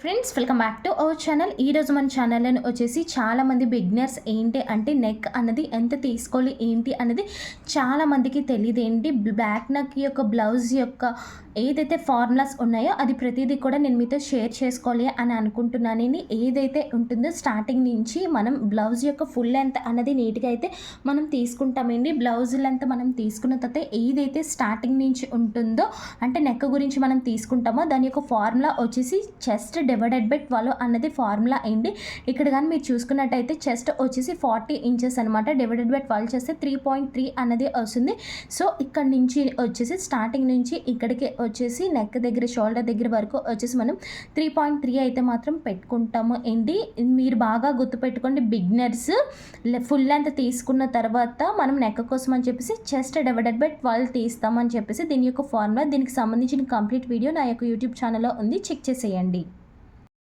Friends welcome back to our channel ఈరోజు మన ఛానల్ని వచ్చేసి చాలామంది బిగ్నర్స్ ఏంటి అంటే నెక్ అన్నది ఎంత తీసుకోవాలి ఏంటి అనేది చాలామందికి తెలియదు. ఏంటి? బ్లాక్ నెక్ యొక్క బ్లౌజ్ యొక్క ఏదైతే ఫార్ములాస్ ఉన్నాయో అది ప్రతిదీ కూడా నేను మీతో షేర్ చేసుకోవాలి అని అనుకుంటున్నాను. ఏదైతే ఉంటుందో స్టార్టింగ్ నుంచి మనం బ్లౌజ్ యొక్క ఫుల్ లెంత్ అన్నది నీట్గా అయితే మనం తీసుకుంటామండి. బ్లౌజ్ లెంత్ మనం తీసుకున్న తర్వాత ఏదైతే స్టార్టింగ్ నుంచి ఉంటుందో అంటే నెక్ గురించి మనం తీసుకుంటామో దాని యొక్క ఫార్ములా వచ్చేసి చెస్ట్ డివైడెడ్ బై ట్వెల్వ్ అన్నది ఫార్ములా అయింది ఇక్కడ కానీ మీరు చూసుకున్నట్టయితే చెస్ట్ వచ్చేసి ఫార్టీ ఇంచెస్ అనమాట డివైడెడ్ బై ట్వెల్వ్ చేస్తే త్రీ పాయింట్ త్రీ అన్నది వస్తుంది. సో ఇక్కడ నుంచి వచ్చేసి స్టార్టింగ్ నుంచి ఇక్కడికి వచ్చేసి నెక్ దగ్గర షోల్డర్ దగ్గర వరకు వచ్చేసి మనం త్రీ పాయింట్ త్రీ అయితే మాత్రం పెట్టుకుంటాము. ఏంటి? మీరు బాగా గుర్తుపెట్టుకోండి బిగ్నర్స్ ఫుల్ లెంత్ తీసుకున్న తర్వాత మనం నెక్ కోసం అని చెప్పేసి చెస్ట్ డివైడెడ్ బై ట్వెల్వ్ తీస్తామని చెప్పేసి దీని యొక్క ఫార్ములా దీనికి సంబంధించిన కంప్లీట్ వీడియో నా యొక్క యూట్యూబ్ ఛానల్లో ఉంది. చెక్ చేసేయండి.